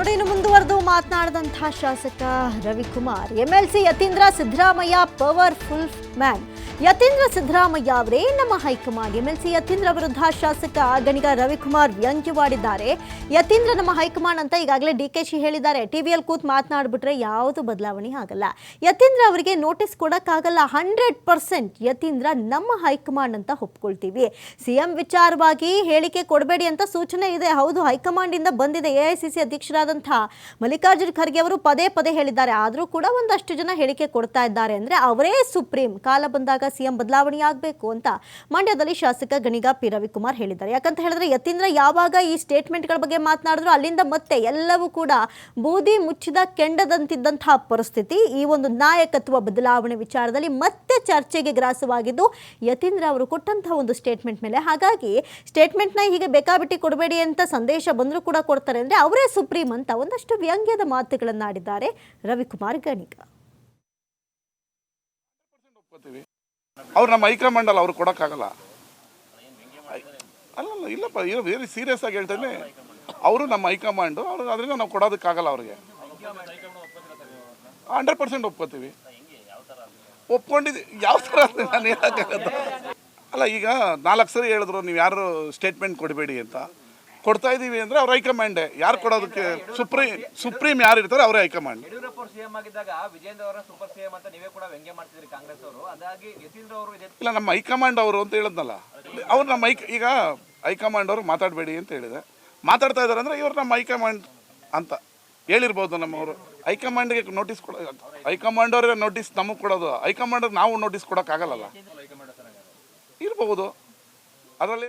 ನೋಡಿ ಇನ್ನು ಮುಂದುವರೆದು ಮಾತನಾಡಿದಂತಹ ಶಾಸಕ Ravikumar. MLC Yathindra Siddaramaiah powerful man Yathindra Siddaramaiah ಅವರೇ ನಮ್ಮ ಹೈಕಮಾಂಡ್. ಎಂಎಲ್ಸಿ ಯತೀಂದ್ರ ವಿರುದ್ಧ ಶಾಸಕ ಗಣಿಗ ರವಿಕುಮಾರ್ ವ್ಯಂಗ್ಯವಾಡಿದ್ದಾರೆ. ಯತೀಂದ್ರ ನಮ್ಮ ಹೈಕಮಾಂಡ್ ಅಂತ ಈಗಾಗಲೇ ಡಿ ಕೆ ಶಿ ಹೇಳಿದ್ದಾರೆ. ಟಿವಿಯಲ್ಲಿ ಕೂತ್ ಮಾತನಾಡ್ಬಿಟ್ರೆ ಯಾವುದು ಬದಲಾವಣೆ ಆಗಲ್ಲ. ಯತೀಂದ್ರ ಅವರಿಗೆ ನೋಟಿಸ್ ಕೊಡೋಕ್ಕಾಗಲ್ಲ. ಹಂಡ್ರೆಡ್ ಪರ್ಸೆಂಟ್ ಯತೀಂದ್ರ ನಮ್ಮ ಹೈಕಮಾಂಡ್ ಅಂತ ಒಪ್ಕೊಳ್ತೀವಿ. ಸಿಎಂ ವಿಚಾರವಾಗಿ ಹೇಳಿಕೆ ಕೊಡಬೇಡಿ ಅಂತ ಸೂಚನೆ ಇದೆ. ಹೌದು ಹೈಕಮಾಂಡ್ ಇಂದ ಬಂದಿದೆ ಸಿ ಅಧ್ಯಕ್ಷರಾದಂತಹ ಮಲ್ಲಿಕಾರ್ಜುನ್ ಖರ್ಗೆ ಅವರು ಪದೇ ಪದೇ ಹೇಳಿದ್ದಾರೆ. ಆದರೂ ಕೂಡ ಒಂದಷ್ಟು ಜನ ಹೇಳಿಕೆ ಕೊಡ್ತಾ ಇದ್ದಾರೆ. ಅಂದ್ರೆ ಅವರೇ ಸುಪ್ರೀಂ. ಕಾಲ ಬಂದಾಗ ಸಿಎಂ ಬದಲಾವಣೆ ಆಗಬೇಕು ಅಂತ ಮಂಡ್ಯದಲ್ಲಿ ಶಾಸಕ ಗಣಿಗ ಪಿ ರವಿಕುಮಾರ್ ಹೇಳಿದ್ದಾರೆ. ಯಾಕಂತ ಹೇಳಿದ್ರೆ ಯತೀಂದ್ರ ಯಾವಾಗ ಈ ಸ್ಟೇಟ್ಮೆಂಟ್ಗಳ ಬಗ್ಗೆ ಮಾತನಾಡಿದ್ರು ಅಲ್ಲಿಂದ ಮತ್ತೆ ಎಲ್ಲವೂ ಕೂಡ ಬೂದಿ ಮುಚ್ಚಿದ ಕೆಂಡದಂತಿದ್ದಂತಹ ಪರಿಸ್ಥಿತಿ, ಈ ಒಂದು ನಾಯಕತ್ವ ಬದಲಾವಣೆ ವಿಚಾರದಲ್ಲಿ ಮತ್ತೆ ಚರ್ಚೆಗೆ ಗ್ರಾಸವಾಗಿದ್ದು ಯತೀಂದ್ರ ಅವರು ಕೊಟ್ಟಂತಹ ಒಂದು ಸ್ಟೇಟ್ಮೆಂಟ್ ಮೇಲೆ. ಹಾಗಾಗಿ ಸ್ಟೇಟ್ಮೆಂಟ್ನ ಹೀಗೆ ಬೇಕಾಬಿಟ್ಟಿ ಕೊಡಬೇಡಿ ಅಂತ ಸಂದೇಶ ಬಂದರೂ ಕೂಡ ಕೊಡ್ತಾರೆ ಅಂದರೆ ಅವರೇ ಸುಪ್ರೀಂ ಅಂತ ಒಂದಷ್ಟು ವ್ಯಂಗ್ಯದ ಮಾತುಗಳನ್ನಾಡಿದ್ದಾರೆ ರವಿಕುಮಾರ್ ಒಪ್ಕೋತೀವಿ. ಅವ್ರು ನಮ್ಮ ಹೈಕಮಾಂಡ್ ಅಲ್ಲ ಅವ್ರು ಕೊಡೋಕ್ಕಾಗಲ್ಲ. ಅಲ್ಲ ಇಲ್ಲಪ್ಪ ಇವ್ರು ವೆರಿ ಸೀರಿಯಸ್ ಆಗಿ ಹೇಳ್ತೇನೆ ಅವರು ನಮ್ಮ ಹೈಕಮಾಂಡು, ಅವ್ರು ಅದರಿಂದ ನಾವು ಕೊಡೋದಕ್ಕಾಗಲ್ಲ ಅವ್ರಿಗೆ. Hundred percent ಒಪ್ಕೋತೀವಿ. ಒಪ್ಕೊಂಡಿದ್ದು, ಯಾವ ಥರ ನಾನು ಹೇಳೋಕ್ಕಾಗತ್ತ ಅಲ್ಲ, ಈಗ ನಾಲ್ಕು ಸರಿ ಹೇಳಿದ್ರು, ನೀವು ಯಾರು ಸ್ಟೇಟ್ಮೆಂಟ್ ಕೊಡಬೇಡಿ ಅಂತ. ಕೊಡ್ತಾ ಇದ್ದೀವಿ ಅಂದ್ರೆ ಅವ್ರ ಹೈಕಮಾಂಡ್ ಯಾರು ಕೊಡೋದಕ್ಕೆ ಸುಪ್ರೀಂ ಸುಪ್ರೀಂ ಯಾರು ಇರ್ತಾರೆ ಅವರೇ ಹೈಕಮಾಂಡ್ ಯಡಿಯೂರಪ್ಪ ಅವರು ಸಿಎಂ ಆಗಿದ್ದಾಗ ವಿಜೇಂದ್ರ ಅವರ ಸೂಪರ್ ಸಿಎಂ ಅಂತ ನೀವೇ ಕೂಡ ವ್ಯಂಗ್ಯ ಮಾಡ್ತಿದ್ರಿ ಕಾಂಗ್ರೆಸ್ ಅವರು. ಅದಾಗಿ ಯತೀಂದ್ರ ಅವರು ಇಲ್ಲ ನಮ್ಮ ಹೈಕಮಾಂಡ್ ಅವರು ಅಂತ ಹೇಳಿದ್ನಲ್ಲ. ಅವ್ರು ನಮ್ಮ ಹೈಕ್ ಈಗ ಹೈಕಮಾಂಡ್ ಅವರು ಮಾತಾಡಬೇಡಿ ಅಂತ ಹೇಳಿದೆ. ಮಾತಾಡ್ತಾ ಇದ್ದಾರೆ ಅಂದ್ರೆ ಇವ್ರು ನಮ್ಮ ಹೈಕಮಾಂಡ್ ಅಂತ ಹೇಳಿರ್ಬೋದು ನಮ್ಮವರು. ಹೈಕಮಾಂಡ್ಗೆ ನೋಟಿಸ್ ಕೊಡ ಹೈಕಮಾಂಡ್ ಅವ್ರಿಗೆ ನೋಟಿಸ್ ನಮಗೆ ಕೊಡೋದು. ಹೈಕಮಾಂಡ್ ನಾವು ನೋಟಿಸ್ ಕೊಡೋಕ್ಕಾಗಲ್ಲ ಇರ್ಬೋದು. ಅದರಲ್ಲಿ